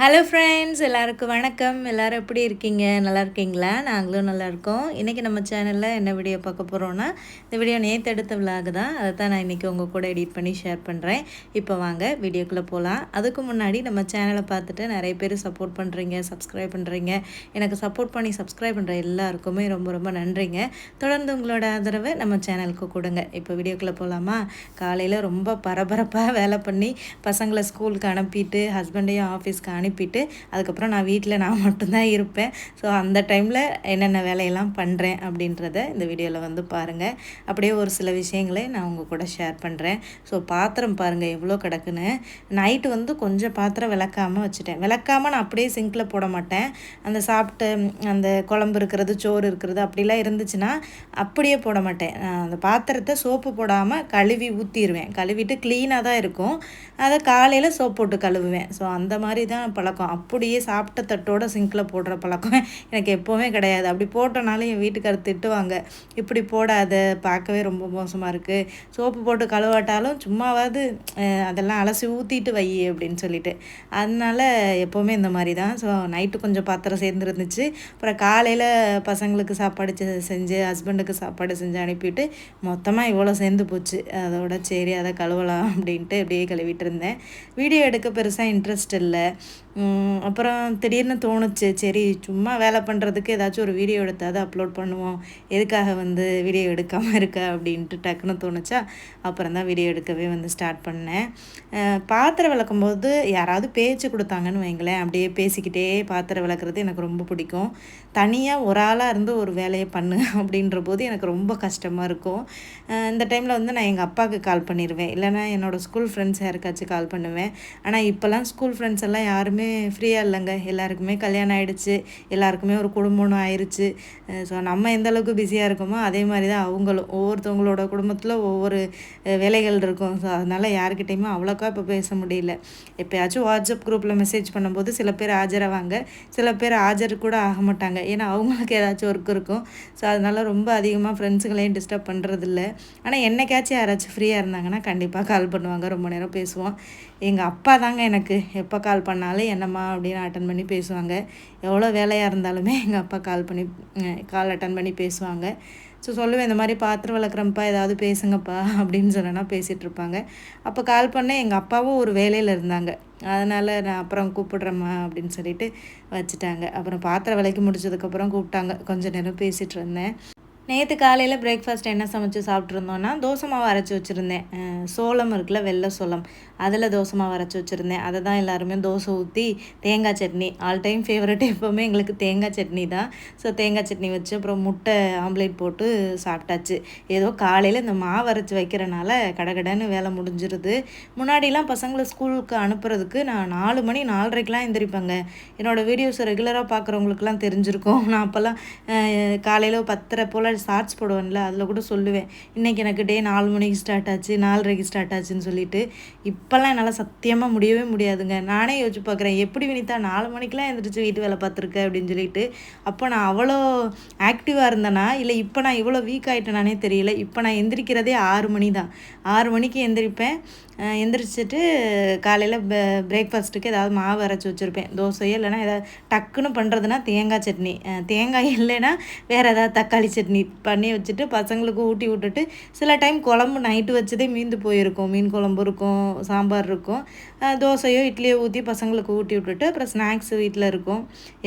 Hello friends எல்லாருக்கும் வணக்கம். எல்லோரும் எப்படி இருக்கீங்க? நல்லா இருக்கீங்களா? நாங்களும் நல்லா இருக்கோம். இன்றைக்கி நம்ம சேனலில் என்ன வீடியோ பார்க்க போகிறோன்னா இந்த வீடியோ நேற்று எடுத்த விலாகு தான். அதை தான் நான் இன்றைக்கி உங்கள் கூட எடிட் பண்ணி ஷேர் பண்ணுறேன் இப்போ வாங்க வீடியோக்குள்ளே போகலாம் அதுக்கு முன்னாடி நம்ம சேனலை பார்த்துட்டு நிறைய பேர் சப்போர்ட் பண்ணுறீங்க சப்ஸ்கிரைப் பண்ணுறீங்க எனக்கு சப்போர்ட் பண்ணி சப்ஸ்கிரைப் பண்ணுற எல்லாருக்குமே ரொம்ப ரொம்ப நன்றிங்க. தொடர்ந்து உங்களோட ஆதரவை நம்ம சேனலுக்கு கொடுங்க. இப்போ வீடியோக்குள்ளே போகலாமா காலையில் ரொம்ப பரபரப்பாக வேலை பண்ணி பசங்களை ஸ்கூலுக்கு அனுப்பிட்டு ஹஸ்பண்டையும் ஆஃபீஸ்க்கு அனுப்பி அனுப்பிட்டு அதுக்கப்புறம் நான் வீட்டில் நான் மட்டும்தான் இருப்பேன். ஸோ அந்த டைமில் என்னென்ன வேலையெல்லாம் பண்ணுறேன் அப்படின்றத இந்த வீடியோவில் வந்து பாருங்கள் அப்படியே ஒரு சில விஷயங்களை நான் உங்கள் கூட ஷேர் பண்ணுறேன் ஸோ பாத்திரம் பாருங்கள் எவ்வளோ கிடக்குன்னு. நைட்டு வந்து கொஞ்சம் பாத்திரம் விளக்காமல் வச்சுட்டேன். விளக்காமல் நான் அப்படியே சிங்கில் போட மாட்டேன். அந்த சாப்பிட்டு அந்த குழம்பு இருக்கிறது சோறு இருக்கிறது அப்படிலாம் இருந்துச்சுன்னா அப்படியே போட மாட்டேன். அந்த பாத்திரத்தை சோப்பு போடாமல் கழுவி ஊற்றிடுவேன் கழுவிட்டு க்ளீனாக தான் இருக்கும். அதை காலையில் சோப் போட்டு கழுவுவேன். ஸோ அந்த மாதிரி தான் பழக்கம். அப்படியே சாப்பிட்ட தட்டோட சிங்கில் போடுற பழக்கம் எனக்கு எப்போவுமே கிடையாது. அப்படி போட்டனாலும் என் வீட்டுக்காரர் திட்டுவாங்க. இப்படி போடாத பார்க்கவே ரொம்ப மோசமாக இருக்குது சோப்பு போட்டு கழுவாட்டாலும் சும்மாவாவது அதெல்லாம் அலசி ஊற்றிட்டு வை அப்படின்னு சொல்லிட்டு. அதனால எப்போவுமே இந்த மாதிரி தான் ஸோ நைட்டு கொஞ்சம் பாத்திரம் சேர்ந்துருந்துச்சு. அப்புறம் காலையில் பசங்களுக்கு சாப்பாடு செஞ்சு ஹஸ்பண்டுக்கு சாப்பாடு செஞ்சு அனுப்பிட்டு மொத்தமாக இவ்வளோ சேர்ந்து போச்சு. அதோட சரி அதை கழுவலாம் அப்படின்ட்டு அப்படியே கழுவிட்டு இருந்தேன். வீடியோ எடுக்க பெருசாக இன்ட்ரெஸ்ட் இல்லை. அப்புறம் திடீர்னு தோணுச்சு சரி சும்மா வேலை பண்ணுறதுக்கு ஏதாச்சும் ஒரு வீடியோ எடுத்தாவது அப்லோட் பண்ணுவோம். எதுக்காக வந்து வீடியோ எடுக்காமல் இருக்க அப்படின்ட்டு டக்குன்னு தோணுச்சா அப்புறம் தான் வீடியோ எடுக்கவே வந்து ஸ்டார்ட் பண்ணேன். பாத்திரம் விளக்கும் போது யாராவது பேச்சு கொடுத்தாங்கன்னு வைங்களேன் அப்படியே பேசிக்கிட்டே பாத்திரம் விளக்குறது எனக்கு ரொம்ப பிடிக்கும். தனியாக ஒரு ஆளாக இருந்து ஒரு வேலையை பண்ணு அப்படின்ற போது எனக்கு ரொம்ப கஷ்டமாக இருக்கும். இந்த டைமில் வந்து நான் எங்கள் அப்பாவுக்கு கால் பண்ணிடுவேன் இல்லைனா என்னோடய ஸ்கூல் ஃப்ரெண்ட்ஸ் யாருக்காச்சும் கால் பண்ணுவேன். ஆனால் இப்போல்லாம் ஸ்கூல் ஃப்ரெண்ட்ஸ் எல்லாம் யாருமே ஃப்ரீயாக இல்லைங்க. எல்லாருக்குமே கல்யாணம் ஆகிடுச்சு எல்லாருக்குமே ஒரு குடும்பம்னு ஆயிடுச்சு ஸோ நம்ம எந்த அளவுக்கு பிஸியாக இருக்கோமோ அதே மாதிரி தான் அவங்களும். ஒவ்வொருத்தவங்களோட குடும்பத்தில் ஒவ்வொரு வேலைகள் இருக்கும். ஸோ அதனால் யாருக்கிட்டேயுமே அவ்வளோக்கா இப்போ பேச முடியல. எப்போயாச்சும் வாட்ஸ்அப் குரூப்பில் மெசேஜ் பண்ணும்போது சில பேர் ஆஜராவாங்க. சில பேர் ஆஜர் கூட ஆக மாட்டாங்க. ஏன்னா அவங்களுக்கு ஏதாச்சும் ஒர்க் இருக்கும். ஸோ அதனால் ரொம்ப அதிகமாக ஃப்ரெண்ட்ஸுங்களையும் டிஸ்டர்ப் பண்ணுறதில்ல ஆனால் என்னைக்காச்சும் யாராச்சும் ஃப்ரீயாக இருந்தாங்கன்னா கண்டிப்பாக கால் பண்ணுவாங்க. ரொம்ப நேரம் பேசுவோம். எங்கள் அப்பா தாங்க எனக்கு எப்போ கால் பண்ணாலும் என்னம்மா அப்படின்னு அட்டன் பண்ணி பேசுவாங்க. எவ்வளோ வேலையாக இருந்தாலுமே எங்கள் அப்பா கால் பண்ணி கால் அட்டன் பண்ணி பேசுவாங்க. ஸோ சொல்லுவேன் இந்த மாதிரி பாத்திரம் வளர்க்குறப்பா ஏதாவது பேசுங்கப்பா அப்படின்னு சொன்னேன்னா பேசிகிட்டு இருப்பாங்க அப்போ கால் பண்ணேன் எங்கள் அப்பாவும் ஒரு வேலையில் இருந்தாங்க. அதனால் நான் அப்புறம் கூப்பிட்றேம்மா அப்படின்னு சொல்லிட்டு வச்சுட்டாங்க. அப்புறம் பாத்திரம் விலைக்கு முடிச்சதுக்கப்புறம் கூப்பிட்டாங்க. கொஞ்சம் நேரம் பேசிகிட்டு இருந்தேன் நேற்று காலையில் பிரேக்ஃபாஸ்ட் என்ன சமைச்சு சாப்பிட்ருந்தோன்னா தோசை மாவு அரைச்சி வச்சுருந்தேன். சோளம் இருக்குல்ல வெள்ளை சோளம். அதில் தோசை மாவு அரைச்சி வச்சுருந்தேன். அதை தான் எல்லாருமே தோசை ஊற்றி தேங்காய் சட்னி. ஆல் டைம் ஃபேவரட் எப்போவுமே எங்களுக்கு தேங்காய் சட்னி தான். ஸோ தேங்காய் சட்னி வச்சு அப்புறம் முட்டை ஆம்லேட் போட்டு சாப்பிட்டாச்சு. ஏதோ காலையில் இந்த மாவு அரைச்சி வைக்கிறனால கடகடன்னு வேலை முடிஞ்சிருது. முன்னாடிலாம் பசங்களை ஸ்கூலுக்கு அனுப்புறதுக்கு நான் நாலு மணி நாலரைக்கெலாம் எந்திரிப்பேங்க. என்னோடய வீடியோஸை ரெகுலராக பார்க்குறவங்களுக்குலாம் தெரிஞ்சிருக்கும். நான் அப்போல்லாம் காலையில் பத்தரை போல் ஷார்ட்ஸ் போடுவேன்ல அதில் கூட சொல்லுவேன். இன்றைக்கி எனக்கு டே நாலு மணிக்கு ஸ்டார்ட் ஆச்சு நாலரைக்கு ஸ்டார்ட் ஆச்சுன்னு சொல்லிட்டு இப்போல்லாம் என்னால் சத்தியமாக முடியவே முடியாதுங்க. நானே யோசிச்சு பார்க்குறேன் எப்படி வினிதா நாலு மணிக்கெலாம் எழுந்திரிச்சு வீட்டு வேலை பார்த்துருக்க? அப்படின்னு சொல்லிட்டு அப்போ நான் அவ்வளோ ஆக்டிவாக இருந்தேனா? இல்லை இப்போ நான் இவ்வளோ வீக் ஆகிட்டேனானே தெரியல. இப்போ நான் எந்திரிக்கிறதே ஆறு மணி தான் ஆறு மணிக்கு எந்திரிப்பேன். எந்திரிச்சிட்டு காலையில் பிரேக்ஃபாஸ்ட்டுக்கு ஏதாவது மாவு அரைச்சி வச்சுருப்பேன். தோசையோ இல்லைனா ஏதாவது டக்குன்னு பண்ணுறதுனா தேங்காய் சட்னி. தேங்காய் இல்லைன்னா வேறு ஏதாவது தக்காளி சட்னி பண்ணி வச்சுட்டு பசங்களுக்கு ஊட்டி விட்டுட்டு சில டைம் குழம்பு நைட்டு வச்சதே மீந்து போயிருக்கும். மீன் குழம்பு இருக்கும் சாம்பார் இருக்கும். தோசையோ இட்லியோ ஊற்றி பசங்களுக்கு ஊட்டி விட்டுட்டு அப்புறம் ஸ்நாக்ஸ் வீட்டில் இருக்கும்.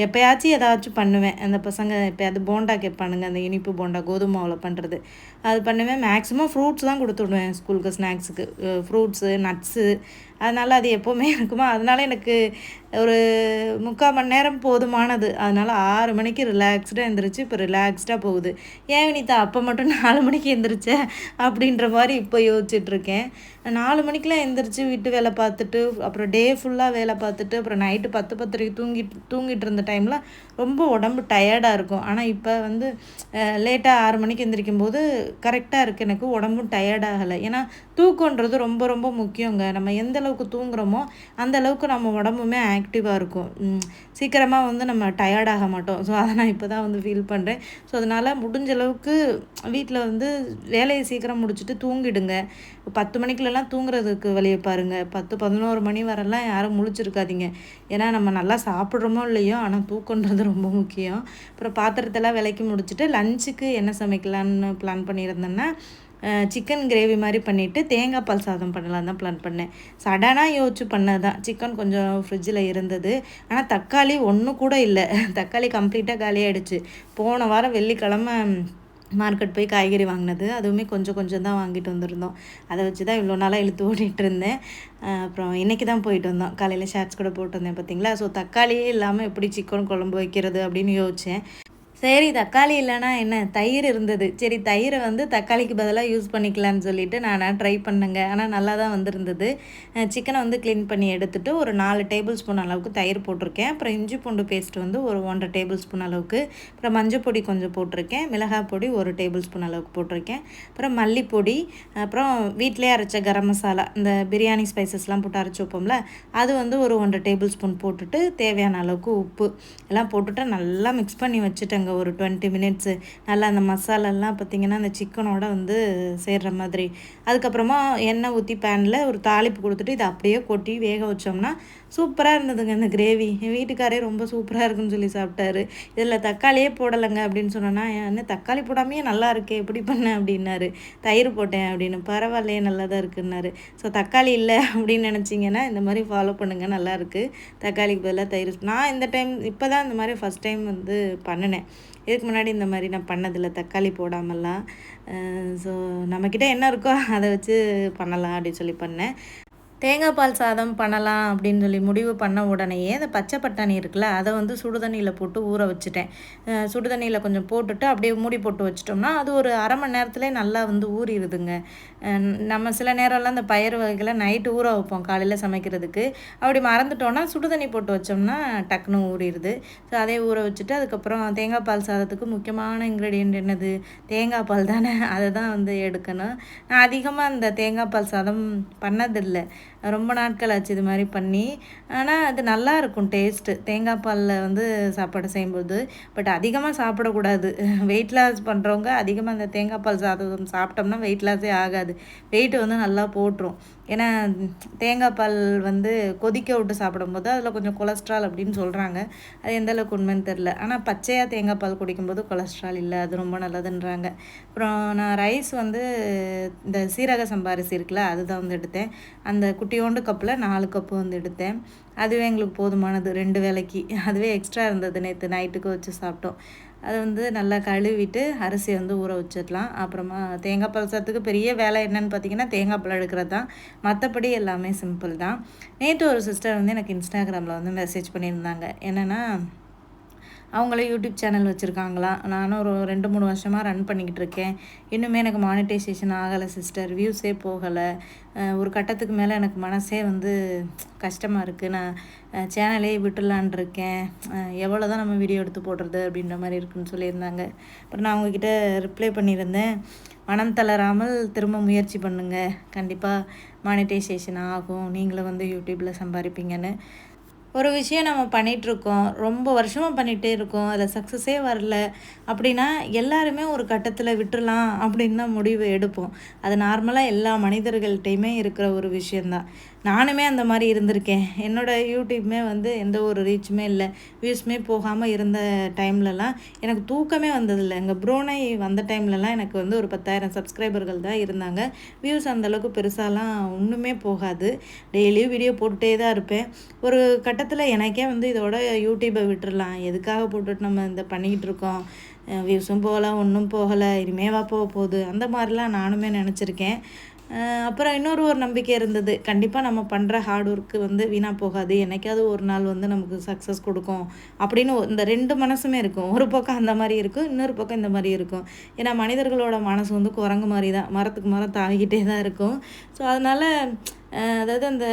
எப்போயாச்சும் ஏதாச்சும் பண்ணுவேன். அந்த பசங்க எப்போயாவது போண்டா கேட்பானுங்க அந்த இனிப்பு போண்டா கோதுமாவில் பண்ணுறது அது பண்ணுவேன். மேக்ஸிமம் ஃப்ரூட்ஸ் தான் கொடுத்து விடுவேன் ஸ்கூலுக்கு ஸ்நாக்ஸுக்கு ஃப்ரூட்ஸு நட்ஸு அதனால் அது எப்போவுமே இருக்குமா? அதனால் எனக்கு ஒரு முக்கால் மணி நேரம் போதுமானது. அதனால் ஆறு மணிக்கு ரிலாக்ஸ்டாக எழுந்திரிச்சு இப்போ ரிலாக்ஸ்டாக போகுது. ஏன் வினிதா அப்போ மட்டும் நாலு மணிக்கு எழுந்திரிச்ச அப்படின்ற மாதிரி இப்போ யோசிச்சுட்ருக்கேன் நாலு மணிக்கெலாம் எழுந்திரிச்சு வீட்டு வேலை பார்த்துட்டு அப்புறம் டே ஃபுல்லாக வேலை பார்த்துட்டு அப்புறம் நைட்டு பத்து பத்திரிக்கை தூங்கிட்டு தூங்கிட்டு இருந்த டைமில் ரொம்ப உடம்பு டயர்டாக இருக்கும். ஆனால் இப்போ வந்து லேட்டாக ஆறு மணிக்கு எந்திரிக்கும் போது கரெக்டாக இருக்குது எனக்கு. உடம்பும் டயர்டாகலை ஏன்னா தூக்கன்றது ரொம்ப ரொம்ப முக்கியங்க. நம்ம எந்தளவு அளவுக்கு தூங்குறோமோ அந்த அளவுக்கு நம்ம உடம்புமே ஆக்டிவாக இருக்கும். சீக்கிரமாக வந்து நம்ம டயர்டாக மாட்டோம். ஸோ அதை நான் இப்போ தான் வந்து ஃபீல் பண்ணுறேன் ஸோ அதனால் முடிஞ்ச அளவுக்கு வீட்டில் வந்து வேலையை சீக்கிரம் முடிச்சுட்டு தூங்கிடுங்க. பத்து மணிக்குலலாம் தூங்குறதுக்கு வழியை பாருங்கள் பத்து பதினோரு மணி வரலாம் யாரும் முழிச்சிருக்காதீங்க. ஏன்னா நம்ம நல்லா சாப்பிட்றோமோ இல்லையோ ஆனால் தூக்கன்றது ரொம்ப முக்கியம். அப்புறம் பாத்திரத்தெல்லாம் விலைக்கு முடிச்சுட்டு லஞ்சுக்கு என்ன சமைக்கலான்னு பிளான் பண்ணியிருந்தேன்னா சிக்கன் கிரேவி மாதிரி பண்ணிவிட்டு தேங்காய் பால் சாதம் பண்ணலாம் தான் பிளான் பண்ணேன். சடனாக யோசிச்சு பண்ணது தான் சிக்கன் கொஞ்சம் ஃப்ரிட்ஜில் இருந்தது. ஆனால் தக்காளி ஒன்றும் கூட இல்லை. தக்காளி கம்ப்ளீட்டாக காலியாகிடுச்சு போன வாரம் வெள்ளிக்கிழமை மார்க்கெட் போய் காய்கறி வாங்கினது. அதுவுமே கொஞ்சம் கொஞ்சம் தான் வாங்கிட்டு வந்திருந்தோம். அதை வச்சு தான் இவ்வளோ நாளாக இழுத்து ஓடிட்டு இருந்தேன். அப்புறம் இன்றைக்கி தான் போயிட்டு வந்தோம். காலையில் ஷேர்ட்ஸ் கூட போட்டு வந்தேன் பார்த்தீங்களா? ஸோ தக்காளியே இல்லாமல் எப்படி சிக்கன் குழம்பு வைக்கிறது அப்படின்னு யோசித்தேன் சரி தக்காளி இல்லைனா என்ன? தயிர் இருந்தது. சரி தயிரை வந்து தக்காளிக்கு பதிலாக யூஸ் பண்ணிக்கலான்னு சொல்லிட்டு நான் ட்ரை பண்ணேங்க. ஆனால் நல்லா தான் வந்திருந்தது சிக்கனை வந்து க்ளீன் பண்ணி எடுத்துகிட்டு ஒரு நாலு டேபிள் ஸ்பூன் அளவுக்கு தயிர் போட்டிருக்கேன். அப்புறம் இஞ்சி பூண்டு பேஸ்ட் வந்து ஒரு ஒன்றரை டேபிள் ஸ்பூன் அளவுக்கு. அப்புறம் மஞ்சள் பொடி கொஞ்சம் போட்டிருக்கேன். மிளகாய் பொடி ஒரு டேபிள் ஸ்பூன் அளவுக்கு போட்டிருக்கேன். அப்புறம் மல்லிப்பொடி அப்புறம் வீட்டிலே அரைச்ச கரம் மசாலா இந்த பிரியாணி ஸ்பைசஸ்லாம் போட்டு அரைச்சி வைப்போம்ல அது வந்து ஒரு ஒன்றரை டேபிள் ஸ்பூன் போட்டுட்டு தேவையான அளவுக்கு உப்பு எல்லாம் போட்டுட்டு நல்லா மிக்ஸ் பண்ணி வச்சுட்டேங்க. வச்சுக்கோங்க ஒரு டுவெண்ட்டி மினிட்ஸு நல்லா அந்த மசாலாலாம் பார்த்திங்கன்னா அந்த சிக்கனோட வந்து சேர்கிற மாதிரி. அதுக்கப்புறமா எண்ணெய் ஊற்றி பேனில் ஒரு தாளிப்பு கொடுத்துட்டு இதை அப்படியே கொட்டி வேக வச்சோம்னா சூப்பராக இருந்ததுங்க இந்த கிரேவி. என் வீட்டுக்காரே ரொம்ப சூப்பராக இருக்குன்னு சொல்லி சாப்பிட்டாரு. இதில் தக்காளியே போடலைங்க அப்படின்னு சொன்னோன்னா என்ன தக்காளி போடாமையே நல்லா இருக்கே எப்படி பண்ணேன் அப்படின்னாரு. தயிர் போட்டேன் அப்படின்னு. பரவாயில்லையே நல்லா தான் இருக்குன்னாரு. ஸோ தக்காளி இல்லை அப்படின்னு நினச்சிங்கன்னா இந்த மாதிரி ஃபாலோ பண்ணுங்கள் நல்லாயிருக்கு தக்காளிக்கு பதிலாக தயிர் நான் இந்த டைம் இப்போ தான் இந்த மாதிரி ஃபஸ்ட் டைம் வந்து பண்ணினேன். இதுக்கு முன்னாடி இந்த மாதிரி நான் பண்ணதில்லை தக்காளி போடாமல்லாம். ஸோ நம்மக்கிட்ட என்ன இருக்கோ அதை வச்சு பண்ணலாம் அப்படின்னு சொல்லி பண்ணேன். தேங்காய் பால் சாதம் பண்ணலாம் அப்படின்னு சொல்லி முடிவு பண்ண உடனேயே அந்த பச்சை பட்டாணி இருக்குல்ல அதை வந்து சுடுதண்ணியில் போட்டு ஊற வச்சுட்டேன். சுடுதண்ணியில் கொஞ்சம் போட்டுட்டு அப்படியே மூடி போட்டு வச்சிட்டோம்னா அது ஒரு அரை மணி நேரத்துலேயே நல்லா வந்து ஊறிடுதுங்க. நம்ம சில நேரம்லாம் அந்த பயிர் வகைகளை நைட்டு ஊற வைப்போம் காலையில் சமைக்கிறதுக்கு. அப்படி மறந்துட்டோன்னா சுடுதண்ணி போட்டு வச்சோம்னா டக்குன்னு ஊறிடுது. ஸோ அதே ஊற வச்சுட்டு அதுக்கப்புறம் தேங்காய் பால் சாதத்துக்கு முக்கியமான இன்க்ரீடியன்ட் என்னது? தேங்காய் பால் தானே அதை தான் வந்து எடுக்கணும். நான் அதிகமாக அந்த தேங்காய் பால் சாதம் பண்ணதில்லை. ரொம்ப நாட்கள் ஆச்சு இது மாதிரி பண்ணி. ஆனால் அது நல்லா இருக்கும் டேஸ்ட்டு தேங்காய் பாலில் வந்து சாப்பாடு செய்யும்போது. பட் அதிகமாக சாப்பிடக்கூடாது. வெயிட் லாஸ் பண்ணுறவங்க அதிகமாக அந்த தேங்காய் பால் சாதம் சாப்பிட்டோம்னா வெயிட் லாஸே ஆகாது. வெயிட் வந்து நல்லா போட்டுரும். ஏன்னா தேங்காய் பால் வந்து கொதிக்க விட்டு சாப்பிடும்போது அதில் கொஞ்சம் கொலஸ்ட்ரால் அப்படின்னு சொல்கிறாங்க அது எந்த அளவுக்கு உண்மைன்னு தெரில ஆனால் பச்சையாக தேங்காய் பால் குடிக்கும்போது கொலஸ்ட்ரால் இல்லை அது ரொம்ப நல்லதுன்றாங்க. அப்புறம் நான் ரைஸ் வந்து இந்த சீரக சம்பாரிசி இருக்குல்ல அதுதான் வந்து எடுத்தேன். அந்த குட்டியோண்டு கப்பில் நாலு கப்பு வந்து எடுத்தேன். அதுவே எங்களுக்கு போதுமானது ரெண்டு வேலைக்கு அதுவே எக்ஸ்ட்ரா இருந்தது நேற்று நைட்டுக்கு வச்சு சாப்பிட்டோம். அதை வந்து நல்லா கழுவிட்டு அரிசியை வந்து ஊற வச்சிடலாம். அப்புறமா தேங்காய் பழசத்துக்கு பெரிய வேலை என்னென்னு பார்த்தீங்கன்னா தேங்காய் பழம் எடுக்கிறது தான். மற்றபடி எல்லாமே சிம்பிள் தான். நேற்று ஒரு சிஸ்டர் வந்து எனக்கு இன்ஸ்டாகிராமில் வந்து மெசேஜ் பண்ணியிருந்தாங்க. என்னென்னா அவங்களே யூடியூப் சேனல் வச்சுருக்காங்களா? நானும் ஒரு ரெண்டு மூணு வருஷமாக ரன் பண்ணிக்கிட்டு இருக்கேன். இன்னுமே எனக்கு மானிட்டைசேஷன் ஆகலை சிஸ்டர் வியூஸே போகலை. ஒரு கட்டத்துக்கு மேலே எனக்கு மனசே வந்து கஷ்டமாக இருக்குது நான் சேனலே விட்டுலான் இருக்கேன். எவ்வளோ தான் நம்ம வீடியோ எடுத்து போடுறது அப்படின்ற மாதிரி இருக்குன்னு சொல்லியிருந்தாங்க. அப்புறம் நான் அவங்கக்கிட்ட ரிப்ளை பண்ணியிருந்தேன். மனம் தளராமல் திரும்ப முயற்சி பண்ணுங்கள் கண்டிப்பாக மானிட்டைசேஷன் ஆகும். நீங்களும் வந்து யூடியூப்பில் சம்பாதிப்பீங்கன்னு. ஒரு விஷயம் நம்ம பண்ணிகிட்ருக்கோம் ரொம்ப வருஷமாக பண்ணிகிட்டே இருக்கோம் அதில் சக்ஸஸே வரல அப்படின்னா எல்லாருமே ஒரு கட்டத்தில் விட்டுடலாம் அப்படின்னு தான் முடிவு எடுப்போம். அது நார்மலாக எல்லா மனிதர்கள்ட்டையுமே இருக்கிற ஒரு விஷயந்தான் நானுமே அந்த மாதிரி இருந்திருக்கேன். என்னோடய யூடியூப்மே வந்து எந்த ஒரு ரீச்சுமே இல்லை. வியூஸ்மே போகாமல் இருந்த டைம்லலாம் எனக்கு தூக்கமே வந்ததில்லை. எங்கள் ப்ரோனை வந்த டைம்லலாம் எனக்கு வந்து ஒரு பத்தாயிரம் சப்ஸ்கிரைபர்கள் தான் இருந்தாங்க. வியூஸ் அந்தளவுக்கு பெருசாலாம் ஒன்றுமே போகாது. டெய்லியும் வீடியோ போட்டுகிட்டே தான் இருப்பேன். ஒரு கட்டத்தில் எனக்கே வந்து இதோட யூடியூப்பை விட்டுடலாம் எதுக்காக போட்டுட்டு நம்ம இந்த பண்ணிக்கிட்டு இருக்கோம்? வியூஸும் போகலை ஒன்றும் போகலை. இனிமேவா போக போகுது? அந்த மாதிரிலாம் நானுமே நினச்சிருக்கேன். அப்புறம் இன்னொரு ஒரு நம்பிக்கை இருந்தது. கண்டிப்பாக நம்ம பண்ணுற ஹார்ட் ஒர்க்கு வந்து வீணாக போகாது. என்றைக்காவது ஒரு நாள் வந்து நமக்கு சக்ஸஸ் கொடுக்கும். அப்படின்னு இந்த ரெண்டு மனசுமே இருக்கும். ஒரு பக்கம் அந்த மாதிரி இருக்கும். இன்னொரு பக்கம் இந்த மாதிரி இருக்கும். ஏன்னா மனிதர்களோட மனசு வந்து குரங்கு மாதிரி தான். மரத்துக்கு மரம் தாவிக்கிட்டே தான் இருக்கும். ஸோ அதனால் அதாவது அந்த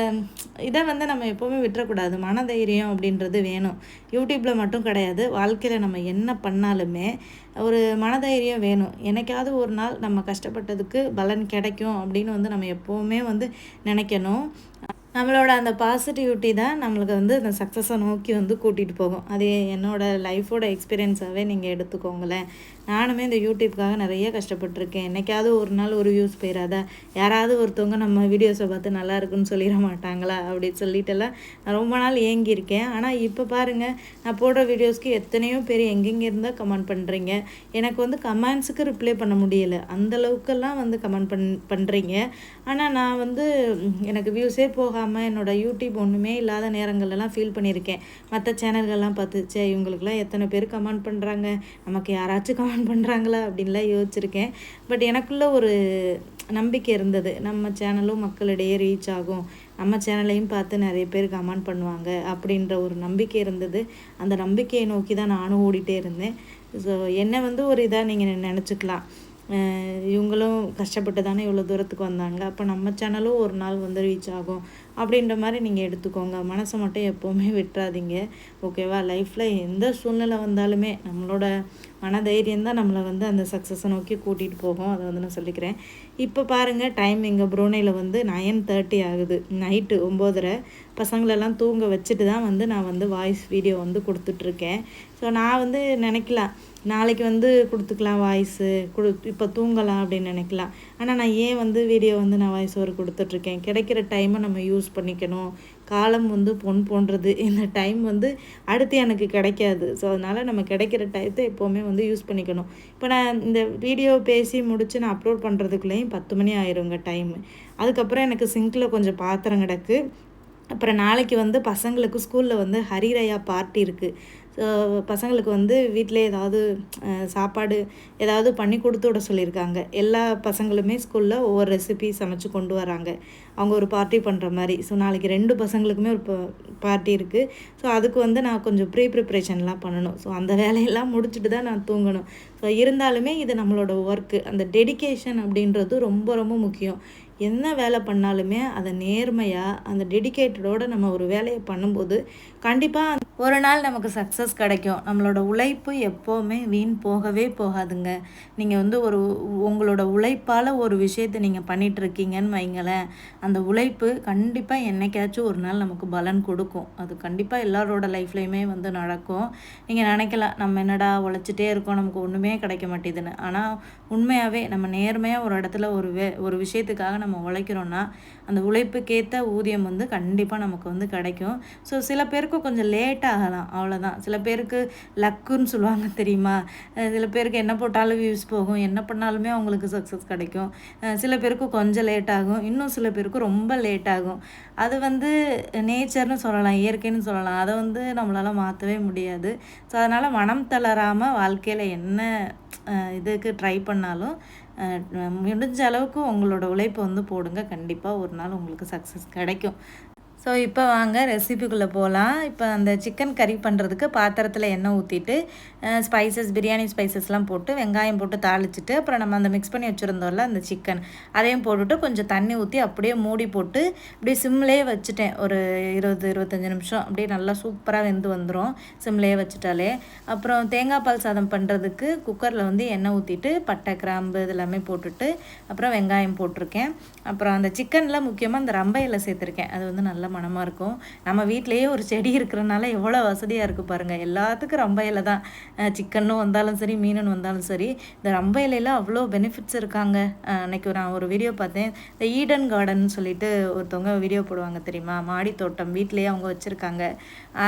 இதை வந்து நம்ம எப்போவுமே விட்டுறக்கூடாது. மனதைரியம் அப்படின்றது வேணும். யூடியூப்பில் மட்டும் கிடையாது. வாழ்க்கையில் நம்ம என்ன பண்ணாலுமே ஒரு மனதைரியம் வேணும். என்னைக்காவது ஒரு நாள் நம்ம கஷ்டப்பட்டதுக்கு பலன் கிடைக்கும் அப்படின்னு வந்து நம்ம எப்போவுமே வந்து நினைக்கணும். நம்மளோட அந்த பாசிட்டிவிட்டி தான் நம்மளுக்கு வந்து அந்த சக்ஸஸை நோக்கி வந்து கூட்டிகிட்டு போகும். அது என்னோடய லைஃபோட எக்ஸ்பீரியன்ஸாகவே நீங்கள் எடுத்துக்கோங்களேன். நானுமே இந்த யூடியூப்காக நிறைய கஷ்டப்பட்டிருக்கேன். என்றைக்காவது ஒரு நாள் ஒரு வியூஸ் போயிடாதா யாராவது ஒருத்தவங்க நம்ம வீடியோஸை பார்த்து நல்லா இருக்குன்னு சொல்லிட மாட்டாங்களா? அப்படின்னு சொல்லிட்டுலாம் நான் ரொம்ப நாள் ஏங்கியிருக்கேன். ஆனால் இப்போ பாருங்கள் நான் போடுற வீடியோஸ்க்கு எத்தனையோ பேர் எங்கெங்கே இருந்தால் கமெண்ட் பண்ணுறீங்க எனக்கு வந்து கமெண்ட்ஸுக்கு ரிப்ளை பண்ண முடியலை. அந்தளவுக்கெல்லாம் வந்து கமெண்ட் பண் பண்ணுறீங்க ஆனால் நான் வந்து எனக்கு வியூஸே போகாமல் என்னோடய யூடியூப் ஒன்றுமே இல்லாத நேரங்கள்லாம் ஃபீல் பண்ணியிருக்கேன். மற்ற சேனல்கள்லாம் பார்த்து சே இவங்களுக்குலாம் எத்தனை பேர் கமெண்ட் பண்ணுறாங்க நமக்கு யாராச்சும் கமெண்ட் பண்ணுறாங்களா அப்படின்லாம் யோசிச்சிருக்கேன். பட் எனக்குள்ளே ஒரு நம்பிக்கை இருந்தது. நம்ம சேனலும் மக்களிடையே ரீச் ஆகும். நம்ம சேனலையும் பார்த்து நிறைய பேர் கமெண்ட் பண்ணுவாங்க அப்படின்ற ஒரு நம்பிக்கை இருந்தது. அந்த நம்பிக்கையை நோக்கி தான் நானும் ஓடிட்டே இருந்தேன். ஸோ என்னை வந்து ஒரு இதாக நீங்கள் நினச்சிக்கலாம். இவங்களும் கஷ்டப்பட்டு தானே இவ்வளோ தூரத்துக்கு வந்தாங்க. அப்போ நம்ம சேனலும் ஒரு நாள் வந்து ரீச் ஆகும். அப்படின்ற மாதிரி நீங்கள் எடுத்துக்கோங்க. மனசை மட்டும் எப்போவுமே விட்டுறாதீங்க. ஓகேவா? லைஃப்பில் எந்த சூழ்நிலை வந்தாலுமே நம்மளோட மனதைரியம் தான் நம்மளை வந்து அந்த சக்ஸஸை நோக்கி கூட்டிகிட்டு போகும். அதை வந்து நான் சொல்லிக்கிறேன். இப்போ பாருங்கள் டைம் எங்கள் ப்ரூனையில் வந்து நைன் தேர்ட்டி ஆகுது. நைட்டு ஒம்போதரை. பசங்களெல்லாம் தூங்க வச்சுட்டு தான் வந்து நான் வந்து வாய்ஸ் வீடியோ வந்து கொடுத்துட்ருக்கேன். ஸோ நான் வந்து நினைக்கலாம். நாளைக்கு வந்து கொடுத்துக்கலாம் வாய்ஸு கொடு இப்போ தூங்கலாம் அப்படின்னு நினைக்கலாம். ஆனால் நான் ஏன் வந்து வீடியோ வந்து நான் வாய்ஸ் ஓவர் கொடுத்துட்ருக்கேன்? கிடைக்கிற டைமை நம்ம யூஸ் யூஸ் பண்ணிக்கணும். காலம் வந்து பொன் போன்றது. இந்த டைம் வந்து அடுத்து எனக்கு கிடைக்காது. ஸோ அதனால் நம்ம கிடைக்கிற டயத்தை எப்போவுமே வந்து யூஸ் பண்ணிக்கணும். இப்போ நான் இந்த வீடியோ பேசி முடித்து நான் அப்லோட் பண்ணுறதுக்குள்ளேயும் பத்து மணி ஆயிருங்க டைமு அதுக்கப்புறம் எனக்கு சிங்கில் கொஞ்சம் பாத்திரம் கிடக்கு. அப்புறம் நாளைக்கு வந்து பசங்களுக்கு ஸ்கூலில் வந்து ஹரிரையா பார்ட்டி இருக்குது பசங்களுக்கு வந்து வீட்டிலே ஏதாவது சாப்பாடு ஏதாவது பண்ணி கொடுத்து விட சொல்லியிருக்காங்க. எல்லா பசங்களுமே ஸ்கூலில் ஒவ்வொரு ரெசிபி சமைச்சு கொண்டு வராங்க. அவங்க ஒரு பார்ட்டி பண்ணுற மாதிரி. ஸோ நாளைக்கு ரெண்டு பசங்களுக்குமே ஒரு பார்ட்டி இருக்குது ஸோ அதுக்கு வந்து நான் கொஞ்சம் ப்ரீ ப்ரிப்ரேஷன்லாம் பண்ணணும். ஸோ அந்த வேலையெல்லாம் முடிச்சுட்டு தான் நான் தூங்கணும். ஸோ இருந்தாலுமே இது நம்மளோட ஒர்க்கு அந்த டெடிக்கேஷன் அப்படின்றது ரொம்ப ரொம்ப முக்கியம். என்ன வேலை பண்ணாலுமே அதை நேர்மையாக அந்த டெடிக்கேட்டடோடு நம்ம ஒரு வேலையை பண்ணும்போது கண்டிப்பாக ஒரு நாள் நமக்கு சக்ஸஸ் கிடைக்கும். நம்மளோட உழைப்பு எப்போவுமே வீண் போகவே போகாதுங்க. நீங்கள் வந்து ஒரு உங்களோட உழைப்பால் ஒரு விஷயத்தை நீங்கள் பண்ணிகிட்ருக்கீங்கன்னு வைங்களேன். அந்த உழைப்பு கண்டிப்பாக என்னைக்காச்சும் ஒரு நாள் நமக்கு பலன் கொடுக்கும். அது கண்டிப்பாக எல்லாரோட லைஃப்லேயுமே வந்து நடக்கும். நீங்கள் நினைக்கலாம் நம்ம என்னடா உழைச்சிட்டே இருக்கோம் நமக்கு ஒன்றுமே கிடைக்க மாட்டேதுன்னு. ஆனால் உண்மையாகவே நம்ம நேர்மையாக ஒரு இடத்துல ஒரு வே ஒரு விஷயத்துக்காக நம்ம உழைக்கிறோன்னா அந்த உழைப்புக்கேற்ற ஊதியம் வந்து கண்டிப்பாக நமக்கு வந்து கிடைக்கும். ஸோ சில பேருக்கு கொஞ்சம் லேட் ஆகலாம் அவ்வளோதான் சில பேருக்கு லக்குன்னு சொல்லுவாங்க தெரியுமா? சில பேருக்கு என்ன போட்டாலும் வியூஸ் போகும் என்ன பண்ணாலுமே அவங்களுக்கு சக்ஸஸ் கிடைக்கும். சில பேருக்கு கொஞ்சம் லேட் ஆகும் இன்னும் சில பேருக்கு ரொம்ப லேட் ஆகும். அது வந்து நேச்சர்னு சொல்லலாம் இயற்கைன்னு சொல்லலாம். அதை வந்து நம்மளால் மாற்றவே முடியாது. ஸோ அதனால் மனம் தளராமல் வாழ்க்கையில் என்ன இதுக்கு ட்ரை பண்ணாலும் முடிஞ்ச அளவுக்கு உங்களோட உழைப்பை வந்து போடுங்க. கண்டிப்பாக ஒரு நாள் உங்களுக்கு சக்ஸஸ் கிடைக்கும். ஸோ இப்போ வாங்க ரெசிபிக்குள்ளே போகலாம் இப்போ அந்த சிக்கன் கறி பண்ணுறதுக்கு பாத்திரத்தில் எண்ணெய் ஊற்றிட்டு ஸ்பைசஸ் பிரியாணி ஸ்பைசஸ்லாம் போட்டு வெங்காயம் போட்டு தாளிச்சிட்டு அப்புறம் நம்ம அந்த மிக்ஸ் பண்ணி வச்சுருந்தோம்ல அந்த சிக்கன் அதையும் போட்டுட்டு கொஞ்சம் தண்ணி ஊற்றி அப்படியே மூடி போட்டு அப்படியே சிம்லேயே வச்சுட்டேன். ஒரு இருபது இருபத்தஞ்சி நிமிஷம். அப்படியே நல்லா சூப்பராக வெந்து வந்துடும் சிம்லேயே வச்சுட்டாலே. அப்புறம் தேங்காய் பால் சாதம் பண்ணுறதுக்கு குக்கரில் வந்து எண்ணெய் ஊற்றிட்டு பட்டை கிராம்பு இதெல்லாமே போட்டுட்டு அப்புறம் வெங்காயம் போட்டிருக்கேன். அப்புறம் அந்த சிக்கனில் முக்கியமாக அந்த ரம்பையில் சேர்த்துருக்கேன். அது வந்து நல்லா மனமாக இருக்கும். நம்ம வீட்லேயே ஒரு செடி இருக்கிறனால எவ்வளோ வசதியாக இருக்குது பாருங்கள் எல்லாத்துக்கும் ரொம்ப இலை தான். சிக்கனும் வந்தாலும் சரி மீனுன்னு வந்தாலும் சரி இந்த ரொம்ப இலையில் அவ்வளோ பெனிஃபிட்ஸ் இருக்காங்க. அன்னைக்கு நான் ஒரு வீடியோ பார்த்தேன். இந்த ஈடன் கார்டன் சொல்லிட்டு ஒருத்தவங்க வீடியோ போடுவாங்க தெரியுமா? மாடி தோட்டம் வீட்லேயே அவங்க வச்சுருக்காங்க.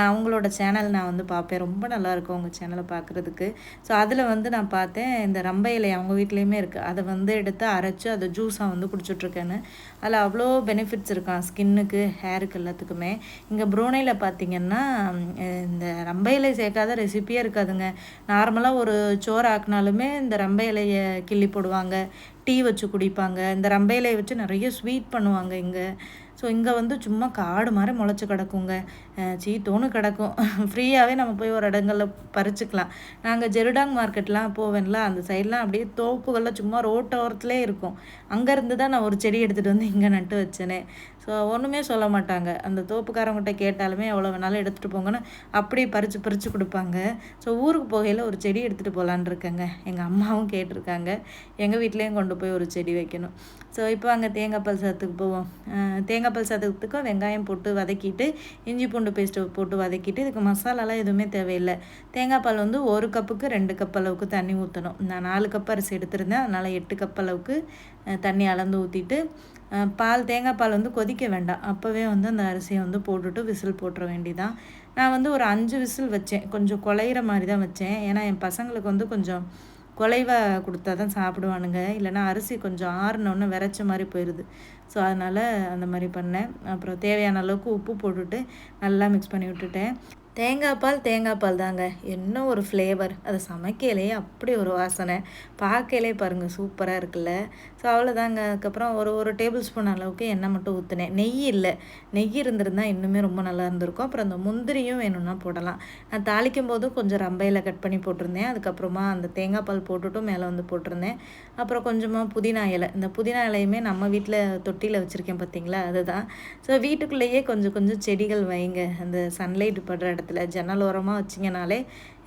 அவங்களோட சேனல் நான் வந்து பார்ப்பேன். ரொம்ப நல்லாயிருக்கும் அவங்க சேனலை பார்க்குறதுக்கு. ஸோ அதில் வந்து நான் பார்த்தேன் இந்த ரொம்ப இலை அவங்க வீட்லேயுமே இருக்குது அதை வந்து எடுத்து அரைச்சி அதை ஜூஸாக வந்து குடிச்சிட்ருக்கேன்னு அதில் அவ்வளோ பெனிஃபிட்ஸ் இருக்கான். ஸ்கின்னுக்கு ஹேருக்கு எல்லாத்துக்குமே. இங்கே ப்ரூனையில் பார்த்திங்கன்னா இந்த ரம்ப இலை சேர்க்காத ரெசிப்பியே இருக்காதுங்க. நார்மலாக ஒரு சோறு ஆக்கினாலுமே இந்த ரம்ப இலையை கிள்ளி போடுவாங்க டீ வச்சு குடிப்பாங்க. இந்த ரம்ப இலையை வச்சு நிறைய ஸ்வீட் பண்ணுவாங்க இங்கே. ஸோ இங்கே வந்து சும்மா காடு மாதிரி முளைச்சி கிடக்குங்க. சீத்தோன்னு கிடக்கும். ஃப்ரீயாகவே நம்ம போய் ஒரு இடங்களில் பறிச்சுக்கலாம். நாங்கள் ஜெருடாங் மார்க்கெட்லாம் போவேன்ல அந்த சைட்லாம் அப்படியே தோப்புகள்லாம் சும்மா ரோட்டோரத்துலேயே இருக்கும். அங்கேருந்து தான் நான் ஒரு செடி எடுத்துகிட்டு வந்து இங்கே நட்டு வச்சேனே. ஸோ ஒன்றுமே சொல்ல மாட்டாங்க. அந்த தோப்புக்காரங்கிட்ட கேட்டாலுமே எவ்வளோ வேணாலும் எடுத்துகிட்டு போங்கன்னு அப்படியே பறித்து பறித்து கொடுப்பாங்க. ஸோ ஊருக்கு போகையில் ஒரு செடி எடுத்துகிட்டு போகலான் இருக்கேங்க. எங்கள் அம்மாவும் கேட்டிருக்காங்க. எங்கள் வீட்லேயும் கொண்டு போய் ஒரு செடி வைக்கணும். ஸோ இப்போ அங்கே தேங்காய் பால் சாதத்துக்கு போவோம். தேங்காய் பால் சாதத்துக்கும் வெங்காயம் போட்டு வதக்கிட்டு இஞ்சி பூண்டு பேஸ்ட்டு போட்டு வதக்கிட்டு இதுக்கு மசாலாலாம் எதுவுமே தேவையில்லை. தேங்காய் பால் வந்து ஒரு கப்புக்கு ரெண்டு கப் அளவுக்கு தண்ணி ஊற்றணும் நான் நாலு கப் அரிசி எடுத்திருந்தேன். அதனால் எட்டு கப் அளவுக்கு தண்ணி அளந்து ஊற்றிட்டு பால் தேங்காய் பால் வந்து கொதிக்க வேண்டாம். அப்போவே வந்து அந்த அரிசியை வந்து போட்டுட்டு விசில் போட்டுற வேண்டிதான். நான் வந்து ஒரு அஞ்சு விசில் வச்சேன். கொஞ்சம் குலையிற மாதிரி தான் வச்சேன். ஏன்னா என் பசங்களுக்கு வந்து கொஞ்சம் குலைவாக கொடுத்தா தான் சாப்பிடுவானுங்க. இல்லைனா அரிசி கொஞ்சம் ஆறினோன்னு விரைச்ச மாதிரி போயிடுது ஸோ அதனால் அந்த மாதிரி பண்ணேன். அப்புறம் தேவையான அளவுக்கு உப்பு போட்டுட்டு நல்லா மிக்ஸ் பண்ணி விட்டுட்டேன். தேங்காய் பால் தேங்காய் பால் தாங்க. என்ன ஒரு ஃப்ளேவர் அதை சமைக்கையிலேயே அப்படி ஒரு வாசனை. பார்க்கலே பாருங்கள் சூப்பராக இருக்குல்ல. ஸோ அவ்வளோதாங்க அதுக்கப்புறம் ஒரு ஒரு டேபிள் ஸ்பூன் அளவுக்கு எண்ணெய் மட்டும் ஊற்றினேன் நெய் இல்லை. நெய் இருந்திருந்தால் இன்னுமே ரொம்ப நல்லா இருந்திருக்கும். அப்புறம் அந்த முந்திரியும் வேணும்னா போடலாம். நான் தாளிக்கும் போதும் கொஞ்சம் ரம்பையில் கட் பண்ணி போட்டிருந்தேன். அதுக்கப்புறமா அந்த தேங்காய் பால் போட்டுட்டும் மேலே வந்து போட்டிருந்தேன். அப்புறம் கொஞ்சமாக புதினா இலை. இந்த புதினா இலையுமே நம்ம வீட்டில் தொட்டியில் வச்சுருக்கேன் பார்த்தீங்களா அதுதான். ஸோ வீட்டுக்குள்ளேயே கொஞ்சம் கொஞ்சம் செடிகள் வைங்க. அந்த சன்லைட் படுற இடத்துல. இடத்துல ஜன்னல் ஓரமாக வச்சிங்கனாலே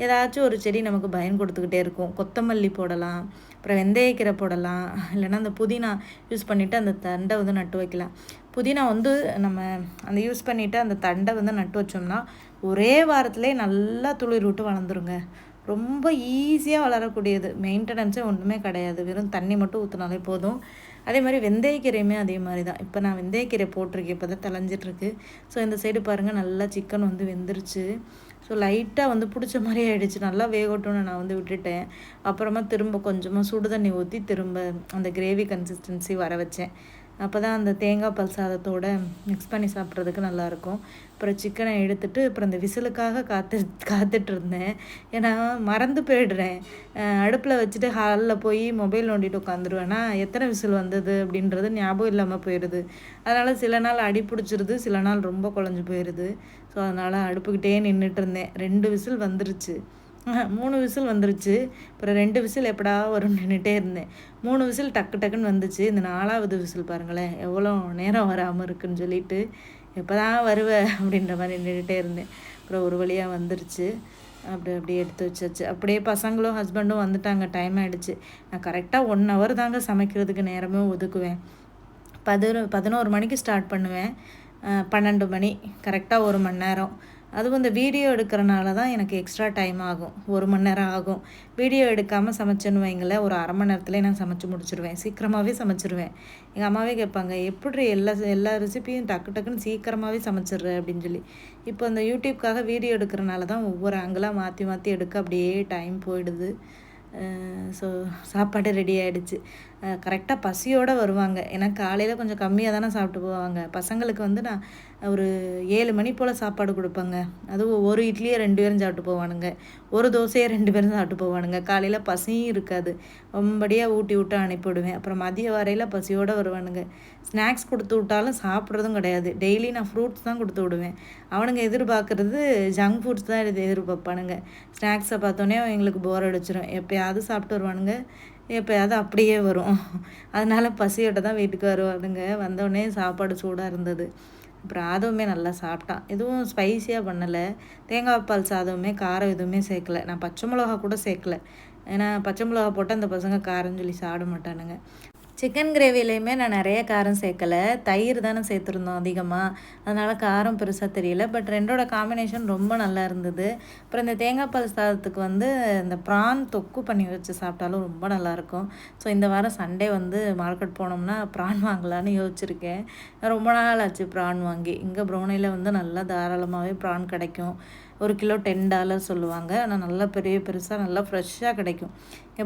ஏதாச்சும் ஒரு செடி நமக்கு பயன் கொடுத்துக்கிட்டே இருக்கும். கொத்தமல்லி போடலாம் அப்புறம் வெந்தயக்கீரை போடலாம் இல்லைன்னா அந்த புதினா யூஸ் பண்ணிவிட்டு அந்த தண்டை வந்து நட்டு வைக்கலாம். புதினா வந்து நம்ம அந்த யூஸ் பண்ணிவிட்டு அந்த தண்டை வந்து நட்டு வச்சோம்னா ஒரே வாரத்துலேயே நல்லா துளிர் விட்டு வளர்ந்துருங்க. ரொம்ப ஈஸியாக வளரக்கூடியது. மெயின்டெனன்ஸே ஒன்றுமே கிடையாது. வெறும் தண்ணி மட்டும் ஊற்றினாலே போதும். அதே மாதிரி வெந்தயக்கீரையுமே அதே மாதிரி தான். இப்போ நான் வெந்தயக்கீரை போட்டிருக்கேன். இப்போ தான் தலைஞ்சிட்ருக்கு ஸோ இந்த சைடு பாருங்கள் நல்லா சிக்கன் வந்து வெந்துருச்சு. ஸோ லைட்டாக வந்து பிடிச்ச மாதிரி ஆகிடுச்சு நல்லா வேகட்டும்னு நான் வந்து விட்டுட்டேன். அப்புறமா திரும்ப கொஞ்சமாக சுடு தண்ணி ஊற்றி திரும்ப அந்த கிரேவி கன்சிஸ்டன்சி வர வச்சேன். அப்போ தான் அந்த தேங்காய் பால் சாதத்தோடு மிக்ஸ் பண்ணி சாப்பிட்றதுக்கு நல்லாயிருக்கும். அப்புறம் சிக்கனை எடுத்துட்டு அப்புறம் அந்த விசிலுக்காக காத்து காத்துட்டு இருந்தேன் ஏன்னா மறந்து போயிடுறேன். அடுப்பில் வச்சுட்டு ஹாலில் போய் மொபைல் நோண்டிட்டு உட்காந்துருவேன்னா எத்தனை விசில் வந்தது அப்படின்றது ஞாபகம் இல்லாமல் போயிடுது. அதனால் சில நாள் அடி பிடிச்சிருது சில நாள் ரொம்ப குழஞ்சி போயிடுது ஸோ அதனால் அடுப்புக்கிட்டே நின்றுட்டு இருந்தேன் ரெண்டு விசில் வந்துருச்சு. மூணு விசில் வந்துருச்சு. அப்புறம் ரெண்டு விசில் எப்படா வரும் நின்றுட்டே இருந்தேன். மூணு விசில் டக்கு டக்குன்னு வந்துச்சு. இந்த நாலாவது விசில் பாருங்களேன். எவ்வளோ நேரம் வராமல் இருக்குன்னு சொல்லிட்டு எப்போ தான் வருவேன் அப்படின்ற மாதிரி நின்றுட்டே இருந்தேன். அப்புறம் ஒரு வழியாக வந்துருச்சு. அப்படி அப்படியே எடுத்து வச்சாச்சு. அப்படியே பசங்களும் ஹஸ்பண்டும் வந்துட்டாங்க. டைம் ஆகிடுச்சு நான் கரெக்டாக ஒன் ஹவர் தாங்க சமைக்கிறதுக்கு நேரமே ஒதுக்குவேன். பதினோ பதினோரு மணிக்கு ஸ்டார்ட் பண்ணுவேன். பன்னெண்டு மணி. கரெக்டாக ஒரு மணி நேரம். அதுவும் இந்த வீடியோ எடுக்கிறனால தான் எனக்கு எக்ஸ்ட்ரா டைம் ஆகும். ஒரு மணி நேரம் ஆகும். வீடியோ எடுக்காமல் சமைச்சேன்னு வைங்களேன் ஒரு அரை மணி நேரத்துலேயே நான் சமைச்சு முடிச்சிடுவேன் சீக்கிரமாகவே சமைச்சிருவேன். எங்கள் அம்மாவே கேட்பாங்க எப்படி எல்லா எல்லா ரெசிப்பியும் டக்கு டக்குன்னு சீக்கிரமாகவே சமைச்சிடுற? அப்படின்னு சொல்லி. இப்போ அந்த யூடியூப்காக வீடியோ எடுக்கிறனால தான் ஒவ்வொரு ஆங்கிளாக மாற்றி மாற்றி எடுக்க அப்படியே டைம் போயிடுது. ஸோ சாப்பாடு ரெடி ஆகிடுச்சு கரெக்டாக பசியோடு வருவாங்க. ஏன்னா காலையில் கொஞ்சம் கம்மியாக தானே சாப்பிட்டு போவாங்க. பசங்களுக்கு வந்து நான் ஒரு ஏழு மணி போல் சாப்பாடு கொடுப்பேங்க. அதுவும் ஒரு இட்லியை ரெண்டு பேரும் சாப்பிட்டு போவானுங்க. ஒரு தோசையை ரெண்டு பேரும் சாப்பிட்டு போவானுங்க. காலையில் பசியும் இருக்காது. ரொம்படியாக ஊட்டி விட்டு அனுப்பிவிடுவேன். அப்புறம் மதிய வரையில் பசியோடு வருவானுங்க. ஸ்நாக்ஸ் கொடுத்து விட்டாலும் சாப்பிட்றதும் கிடையாது. டெய்லி நான் ஃப்ரூட்ஸ் தான் கொடுத்து விடுவேன். அவனுங்க எதிர்பார்க்குறது ஜங்க் ஃபுட்ஸ் தான் இது எதிர்பார்ப்பானுங்க. ஸ்நாக்ஸை பார்த்தோன்னே எங்களுக்கு போர் அடிச்சிடும் எப்போயாவது சாப்பிட்டு வருவானுங்க. எப்போயாவது அப்படியே வரும். அதனால் பசியோட தான் வீட்டுக்கு வருவானுங்க. வந்தோடனே சாப்பாடு சூடாக இருந்தது. அப்புறம் அதுவுமே நல்லா சாப்பிட்டான் எதுவும் ஸ்பைஸியாக பண்ணலை. தேங்காய் பால் சாதமுமே காரம் எதுவுமே சேர்க்கலை. நான் பச்சை மிளகா கூட சேர்க்கல. ஏன்னா பச்சை மிளகா போட்டால் அந்த பசங்க காரம்னு சொல்லி சாப்பிட மாட்டானுங்க. சிக்கன் கிரேவிலையுமே நான் நிறைய காரம் சேர்க்கலை. தயிர் தானே சேர்த்துருந்தோம் அதிகமாக அதனால் காரம் பெருசாக தெரியல. பட் ரெண்டோட காம்பினேஷன் ரொம்ப நல்லா இருந்தது. அப்புறம் இந்த தேங்காய் பால் சாதத்துக்கு வந்து இந்த ப்ரான் தொக்கு பண்ணி வச்சு சாப்பிட்டாலும் ரொம்ப நல்லாயிருக்கும் ஸோ இந்த வாரம் சண்டே வந்து மார்க்கெட் போனோம்னா ப்ரான் வாங்கலான்னு யோசிச்சிருக்கேன். ரொம்ப நாள் ஆச்சு ப்ரான் வாங்கி. இங்கே ப்ரௌனியில் வந்து நல்லா தாராளமாகவே ப்ரான் கிடைக்கும். ஒரு கிலோ டென் டாலர் சொல்லுவாங்க. ஆனால் நல்லா பெரிய பெருசாக நல்லா ஃப்ரெஷ்ஷாக கிடைக்கும்.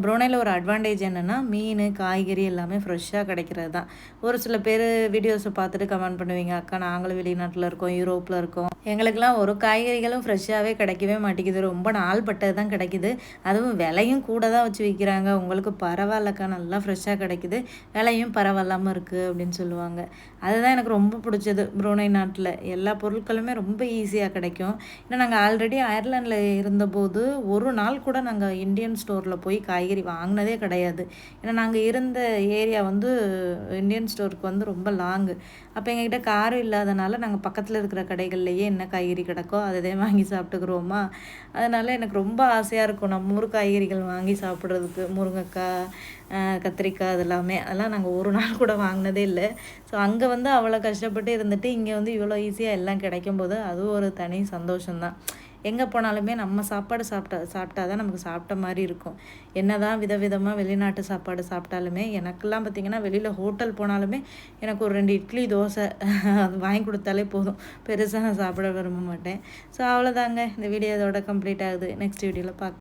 ப்ரோனையில் ஒரு அட்வான்டேஜ் என்னென்னா மீன் காய்கறி எல்லாமே ஃப்ரெஷ்ஷாக கிடைக்கிறது தான் ஒரு சில பேர் வீடியோஸை பார்த்துட்டு கமெண்ட் பண்ணுவீங்க அக்கா நாங்களும் வெளிநாட்டில் இருக்கோம் யூரோப்பில் இருக்கோம். எங்களுக்கெல்லாம் ஒரு காய்கறிகளும் ஃப்ரெஷ்ஷாகவே கிடைக்கவே மாட்டேங்குது. ரொம்ப நாள் பட்டது தான் கிடைக்குது. அதுவும் விலையும் கூட தான் வச்சு விற்கிறாங்க உங்களுக்கு பரவாயில்லக்கா நல்லா ஃப்ரெஷ்ஷாக கிடைக்குது. விலையும் பரவாயில்லாமல் இருக்குது அப்படின்னு சொல்லுவாங்க. அதுதான் எனக்கு ரொம்ப பிடிச்சது ப்ரூனை நாட்டில். எல்லா பொருட்களுமே ரொம்ப ஈஸியாக கிடைக்கும். ஏன்னா நாங்கள் ஆல்ரெடி அயர்லாண்டில் இருந்தபோது ஒரு நாள் கூட நாங்கள் இந்தியன் ஸ்டோரில் போய் காய்கறி வாங்கினதே கிடையாது. ஏன்னா நாங்கள் இருந்த ஏரியா வந்து இந்தியன் ஸ்டோருக்கு வந்து ரொம்ப லாங்கு அப்போ எங்ககிட்ட காரும் இல்லாதனால நாங்கள் பக்கத்தில் இருக்கிற கடைகள்லையே என்ன காய்கறி கிடக்கோ அதை வாங்கி சாப்பிட்டுக்குறோமா. அதனால் எனக்கு ரொம்ப ஆசையாக இருக்கும் நம்ம ஊர் காய்கறிகள் வாங்கி சாப்பிட்றதுக்கு. முருங்கைக்காய் கத்திரிக்காய் அதெல்லாமே. அதெல்லாம் நாங்கள் ஒரு நாள் கூட வாங்கினதே இல்லை. ஸோ அங்கே வந்து அவ்வளோ கஷ்டப்பட்டு இருந்துட்டு இங்கே வந்து இவ்வளோ ஈஸியாக எல்லாம் கிடைக்கும் போது அதுவும் ஒரு தனி சந்தோஷம்தான். எங்கே போனாலுமே நம்ம சாப்பாடு சாப்பிட்டா சாப்பிட்டா தான் நமக்கு சாப்பிட்ட மாதிரி இருக்கும். என்ன தான் விதவிதமாக வெளிநாட்டு சாப்பாடு சாப்பிட்டாலுமே எனக்கெல்லாம் பார்த்திங்கன்னா வெளியில் ஹோட்டல் போனாலுமே எனக்கு ஒரு ரெண்டு இட்லி தோசை அது வாங்கி கொடுத்தாலே போதும். பெருசாக நான் சாப்பிட விரும்ப மாட்டேன். ஸோ அவ்வளோதாங்க இந்த வீடியோ இதோட கம்ப்ளீட் ஆகுது. நெக்ஸ்ட் வீடியோவில் பார்க்க